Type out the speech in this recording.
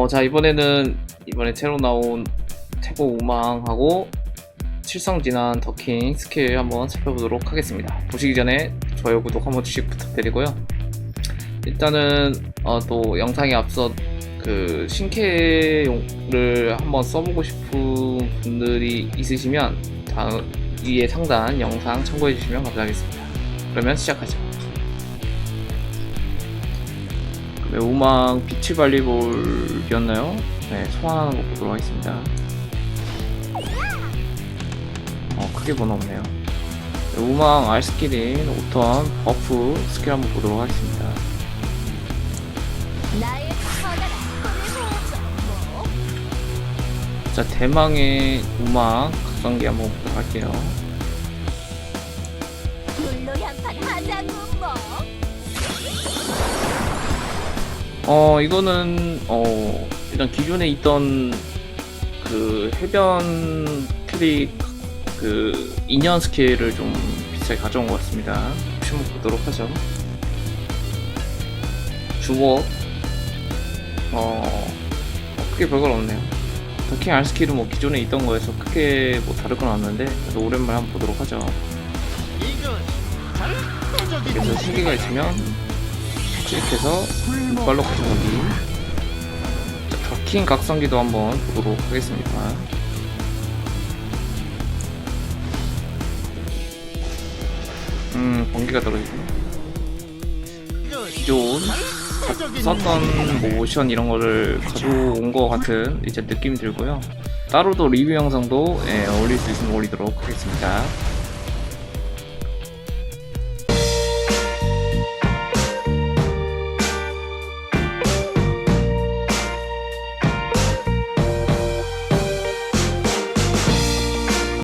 어, 자, 이번에는 이번에 새로 나온 태고 우망하고 칠성진한 더킹 스킬 한번 살펴보도록 하겠습니다. 보시기 전에 좋아요, 구독 한 번씩 부탁드리고요. 일단은 어, 또 영상에 앞서 그 신캐용을 한번 써보고 싶은 분들이 있으시면 다음 위에 상단 영상 참고해 주시면 감사하겠습니다. 그러면 시작하죠. 네, 우망 비치 발리볼이었나요? 네, 소환하는 거 보도록 하겠습니다. 어, 크게 번호 없네요. 네, 우망 R 스킬인 오턴 버프 스킬 한번 보도록 하겠습니다. 자, 대망의 우망 각성기 한번 보도록 할게요. 어, 이거는, 어, 일단 기존에 있던 그 해변 트릭 그 인연 스킬을 좀 비슷하게 가져온 것 같습니다. 혹시 한번 보도록 하죠. 주워, 어, 어, 크게 별건 없네요. 더킹 R 스킬은 뭐 기존에 있던 거에서 크게 뭐 다를 건 없는데, 그래도 오랜만에 한번 보도록 하죠. 그래서 세 개가 있으면 클릭해서 이빨로 가져가기 자, 더킹 각성기도 한번 보도록 하겠습니다. 음 번개가 떨어지네 기존 썼던 모션 이런 거를 가져온 것 같은 이제 느낌이 들고요. 따로도 리뷰 영상도 예, 올릴 수 있으면 올리도록 하겠습니다